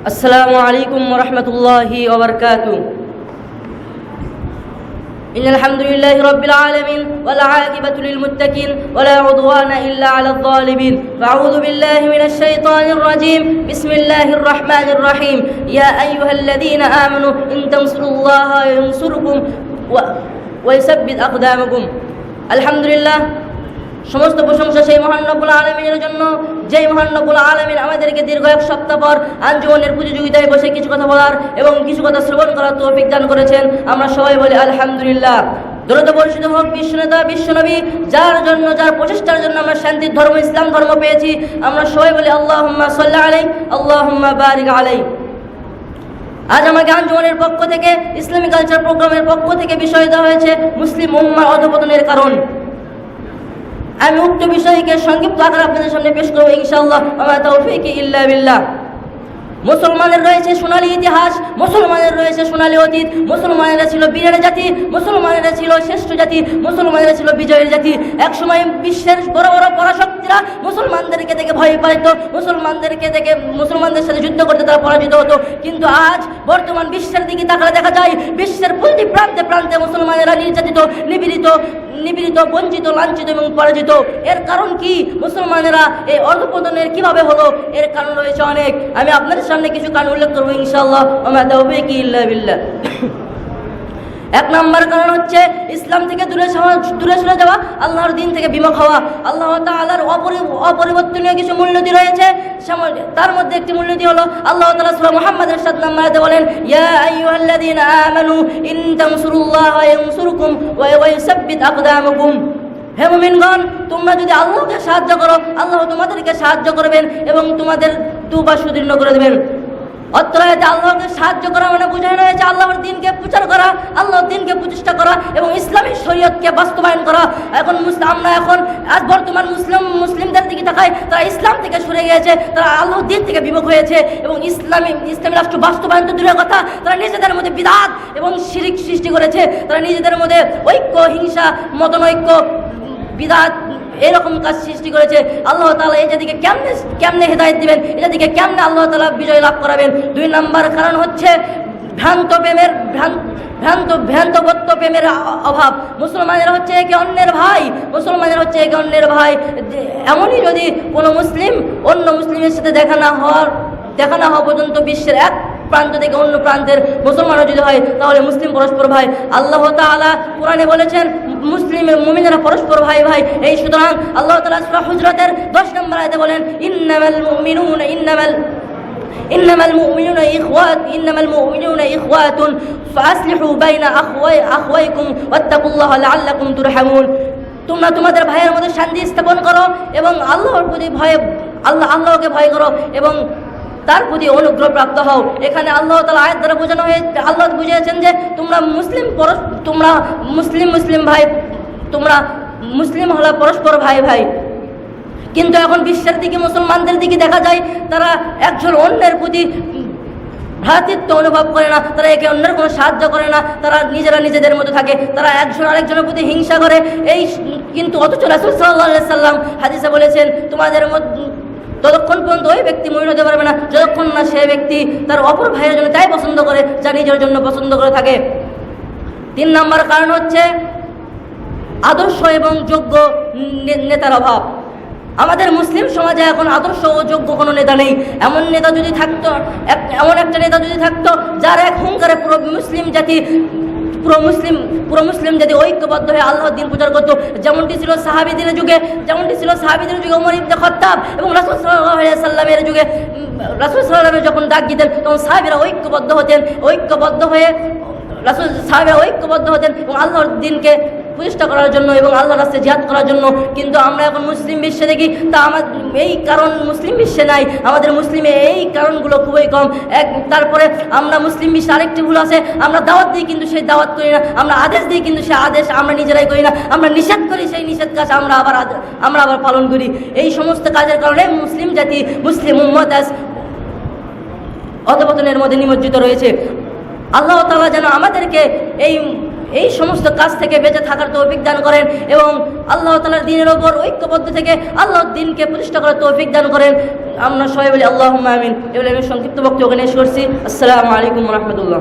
السلام عليكم ورحمة الله وبركاته. إن الحمد لله رب العالمين والعاقبة للمتقين ولا عدوان إلا على الظالمين. فأعوذ بالله من الشيطان الرجيم. بسم الله الرحمن الرحيم. يا أيها الذين آمنوا إن تنصروا الله ينصركم. ويثبت أقدامكم. الحمد لله সমস্ত প্রশংসা সেই মহান রব্বুল আলমিনের জন্য। যেই মহান রব্বুল আলমিন আমাদেরকে দীর্ঘ এক সপ্তাহ পর আঞ্জুমনের প্রতিযোগিতায় বসে কিছু কথা বলার এবং কিছু কথা শ্রবণ করার তো বিজ্ঞান করেছেন। আমরা সবাই বলি, আলহামদুলিল্লাহ। দূরত পরিচিত হোক বিশ্বনেতা বিশ্বনবী যার জন্য, যার প্রচেষ্টার জন্য আমরা শান্তির ধর্ম, ইসলাম ধর্ম পেয়েছি। আমরা সবাই বলি আল্লাহ সাল্লাহ আলাই আল্লাহ বারিক আলাই আজ আমাকে আঞ্জুমানের পক্ষ থেকে ইসলামী কালচার প্রোগ্রামের পক্ষ থেকে বিষয় দেওয়া হয়েছে মুসলিম উম্মার অধপতনের কারণ। আমি উক্ত বিষয়কে সংক্ষিপ্ত আকার আপনাদের সামনে পেশ করব ইনশাআল্লাহ। আমার তৌফিক ইল্লা বিল্লাহ। মুসলমানের রয়েছে সোনালী ইতিহাস, মুসলমানের রয়েছে সোনালী অতীত, মুসলমানেরা ছিল বীরের জাতি, মুসলমানেরা ছিল শ্রেষ্ঠ জাতি, মুসলমানেরা ছিল বিজয়ের জাতি। একসময় বিশ্বের বড় বড় পরাশক্তিরা মুসলমানদেরকে দেখে ভয় পাইত, মুসলমানদেরকে দেখে মুসলমানদের সাথে যুদ্ধ করতে তারা পরাজিত হতো। কিন্তু আজ বর্তমান বিশ্বের দিকে তাকালে দেখা যায়, বিশ্বের প্রতি প্রান্তে প্রান্তে মুসলমানেরা নির্যাতিত, নিপীড়িত নিপীড়িত বঞ্চিত, লাঞ্ছিত এবং পরাজিত। এর কারণ কি? মুসলমানেরা এই অর্ধপতনের কীভাবে হলো? এর কারণ রয়েছে অনেক। আমি আপনাদের সামনে কিছু কারণ উল্লেখ করব, ইনশাআল্লাহ। আমার কি ইল্লা এক নম্বর কারণ হচ্ছে ইসলাম থেকে দূরে দূরে সরে যাওয়া, আল্লাহর দিন থেকে বিমুখ হওয়া। আল্লাহ অপরি- অপরিবর্তনীয় কিছু মূল্যদি রয়েছে। তার মধ্যে একটি মূল্যদি হলো, আল্লাহ তালা সূরা মুহাম্মাদের সাত নম্বরে বলেন হে মুমিনগণ, তোমরা যদি আল্লাহকে সাহায্য করো, আল্লাহ তোমাদেরকে সাহায্য করবেন এবং তোমাদের দুবা সুদীর্ণ করে দেবেন। অত্র আয়াতে আল্লাহকে সাহায্য করা মানে বোঝানো হয়েছে আল্লাহর দিনকে প্রচার করা, আল্লাহর দিনকে প্রতিষ্ঠা করা এবং ইসলামী শরীয়তকে বাস্তবায়ন করা। এখন আমরা এখন আজ বর্তমান মুসলিম মুসলিমদের দিকে তাকাই, তারা ইসলাম থেকে সরে গিয়েছে, তারা আল্লাহর দিন থেকে বিমুখ হয়েছে এবং ইসলামী ইসলামী রাষ্ট্র বাস্তবায়ন তো দূরের কথা, তারা নিজেদের মধ্যে বিদাত এবং শিরিক সৃষ্টি করেছে, তারা নিজেদের মধ্যে ঐক্য, হিংসা, মতনৈক্য বিদাত এরকম কাজ সৃষ্টি করেছে। আল্লাহ তালা জাতিকে কেমনে কেমনে হেদায়ত দিবেন? জাতিকে কেমনে আল্লাহ তালা বিজয় লাভ করাবেন? দুই নাম্বার কারণ হচ্ছে ভ্রান্ত প্রেমের ভ্রান্ত ভ্রান্ত ভ্রান্তবত্ব প্রেমের অভাব। মুসলমানের হচ্ছে একে অন্যের ভাই। মুসলমানের হচ্ছে একে অন্যের ভাই। এমনই যদি কোনো মুসলিম অন্য মুসলিমের সাথে দেখা না হওয়ার, দেখা না হওয়া পর্যন্ত বিশ্বের এক প্রান্ত থেকে অন্য প্রান্তের মুসলমানও যদি হয় তাহলে মুসলিম পরস্পর ভাই আল্লাহ তাআলা কোরআনে বলেছেন মুসলিমের মুমিনেরা পরস্পর ভাই ভাই এই সুতরাং আল্লাহ তাআলা সূরা হুজরাতের 10 নম্বর আয়াতে বলেন ইন্নামাল মুমিনুনা ইন্নামাল إنما المؤمنون إخوات إنما المؤمنون إخوات فأصلحوا بين أخوي أخويكم واتقوا الله لعلكم ترحمون তোমরা তোমাদের ভাইয়ের মধ্যে শান্তি স্থাপন করো এবং আল্লাহর প্রতি ভয়ে আল্লাহ আল্লাহকে ভয় করো এবং তার প্রতি অনুগ্রহ প্রাপ্ত হও। এখানে আল্লাহ তালা আয়ের দ্বারা বোঝানো হয়ে আল্লাহ বুঝিয়েছেন যে তোমরা মুসলিম পরস তোমরা মুসলিম মুসলিম ভাই তোমরা মুসলিম হলে পরস্পর ভাই ভাই। কিন্তু এখন বিশ্বের দিকে, মুসলমানদের দিকে দেখা যায়, তারা একজন অন্যের প্রতি ভ্রাতৃত্ব অনুভব করে না, তারা একে অন্যের কোনো সাহায্য করে না, তারা নিজেরা নিজেদের মধ্যে থাকে, তারা একজন আরেকজনের প্রতি হিংসা করে। এই কিন্তু অথচ রাসুল সাল্লাহ সাল্লাম হাদিসে বলেছেন, তোমাদের মধ্যে ততক্ষণ পর্যন্ত ওই ব্যক্তি মহিন হতে পারবে না, যতক্ষণ না সে ব্যক্তি তার অপর ভাইয়ের জন্য তাই পছন্দ করে, যা নিজের জন্য পছন্দ করে থাকে। তিন নম্বর কারণ হচ্ছে আদর্শ এবং যোগ্য নেতার অভাব। আমাদের মুসলিম সমাজে এখন আদর্শ ও যোগ্য কোনো নেতা নেই। এমন নেতা যদি থাকতো এমন একটা নেতা যদি থাকতো, যার এক হুঙ্কারে পুরো মুসলিম জাতি পুরো মুসলিম পুরো মুসলিম যদি ঐক্যবদ্ধ হয়ে আল্লাহর দিন প্রচার করতো, যেমনটি ছিল সাহাবিদিনের যুগে, যেমনটি ছিল সাহাবিদিনের যুগে ওমর ইবনে খত্তাব এবং রাসুল আলাইহি সাল্লামের যুগে রাসুল সাল্লাল্লাহু যখন ডাক দিতেন, তখন সাহেবেরা ঐক্যবদ্ধ হতেন, ঐক্যবদ্ধ হয়ে, রাসুল, সাহেবেরা ঐক্যবদ্ধ হতেন এবং আল্লাহর দিনকে প্রতিষ্ঠা করার জন্য এবং আল্লাহ রাস্তায় জিহাদ করার জন্য। কিন্তু আমরা এখন মুসলিম বিশ্বে দেখি, তা আমার এই কারণ মুসলিম বিশ্বে নাই। আমাদের মুসলিমে এই কারণগুলো খুবই কম। এক, তারপরে আমরা মুসলিম বিশ্বে আরেকটি ভুল আছে। আমরা দাওয়াত দিই কিন্তু সেই দাওয়াত করি না। আমরা আদেশ দিই কিন্তু সেই আদেশ আমরা নিজেরাই করি না। আমরা নিষেধ করি, সেই নিষেধ কাজ আমরা আবার আমরা আবার পালন করি। এই সমস্ত কাজের কারণে মুসলিম জাতি, মুসলিম উম্মত অধপতনের মধ্যে নিমজ্জিত রয়েছে। আল্লাহ তালা যেন আমাদেরকে এই এই সমস্ত কাজ থেকে বেঁচে থাকার তৌফিক দান করেন এবং আল্লাহ তালার দিনের ওপর ঐক্যবদ্ধ থেকে আল্লাহ দিনকে প্রতিষ্ঠা করার তৌফিক দান করেন। আমরা সবাই বলি আল্লাহ আমিন। এগুলো আমি সংক্ষিপ্ত বক্তব্য ওখানে শেষ করছি। আসসালামু আলাইকুম রহমতুল্লাহ।